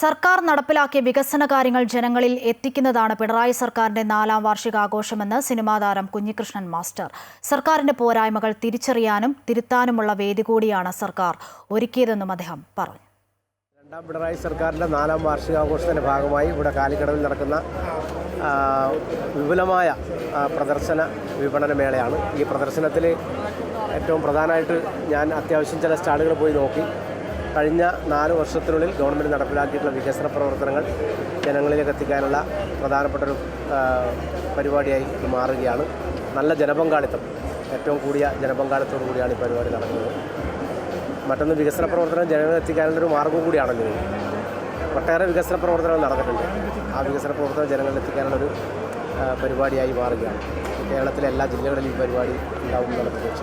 സർക്കാർ നടപ്പിലാക്കിയ വികസന കാര്യങ്ങൾ ജനങ്ങളിൽ എത്തിക്കുന്നതാണ് പിണറായി സർക്കാരിന്റെ നാലാം വാർഷികാഘോഷമെന്ന് സിനിമാ താരം കുഞ്ഞികൃഷ്ണൻ മാസ്റ്റർ. സർക്കാരിന്റെ പോരായ്മകൾ തിരിച്ചറിയാനും തിരുത്താനുമുള്ള വേദി കൂടിയാണ് സർക്കാർ. ഒരുക്കിയതെന്നും അദ്ദേഹം പറഞ്ഞു. രണ്ടാം പിണറായി സർക്കാരിന്റെ നാലാം വാർഷികാഘോഷത്തിന്റെ ഭാഗമായി ഇവിടെ കാലിക്കടവിൽ നടക്കുന്ന വിപുലമായ പ്രദർശന വിപണന മേളയാണ്. ഈ പ്രദർശനത്തിൽ ഏറ്റവും പ്രധാനമായിട്ട് ഞാൻ അത്യാവശ്യം ചില സ്റ്റാളുകൾ പോയി നോക്കി. കഴിഞ്ഞ നാല് വർഷത്തിനുള്ളിൽ ഗവൺമെന്റ് നടപ്പിലാക്കിയിട്ടുള്ള വികസന പ്രവർത്തനങ്ങൾ ജനങ്ങളിലേക്ക് എത്തിക്കാനുള്ള പ്രധാനപ്പെട്ട ഒരു പരിപാടിയായി ഇത് മാറുകയാണ്. നല്ല ജനപങ്കാളിത്തം ഏറ്റവും കൂടിയ ജനപങ്കാളിത്തോടു കൂടിയാണ് ഈ പരിപാടി നടക്കുന്നത്. മറ്റൊന്ന് വികസന പ്രവർത്തനം ജനങ്ങളിൽ എത്തിക്കാനുള്ളൊരു മാർഗം കൂടിയാണല്ലോ. ഒട്ടേറെ വികസന പ്രവർത്തനങ്ങൾ നടന്നിട്ടുണ്ട്. ആ വികസന പ്രവർത്തനം ജനങ്ങളിൽ എത്തിക്കാനുള്ളൊരു പരിപാടിയായി മാറുകയാണ്. കേരളത്തിലെ എല്ലാ ജില്ലകളിലും ഈ പരിപാടി ഉണ്ടാവും എന്നുള്ള പ്രതീക്ഷ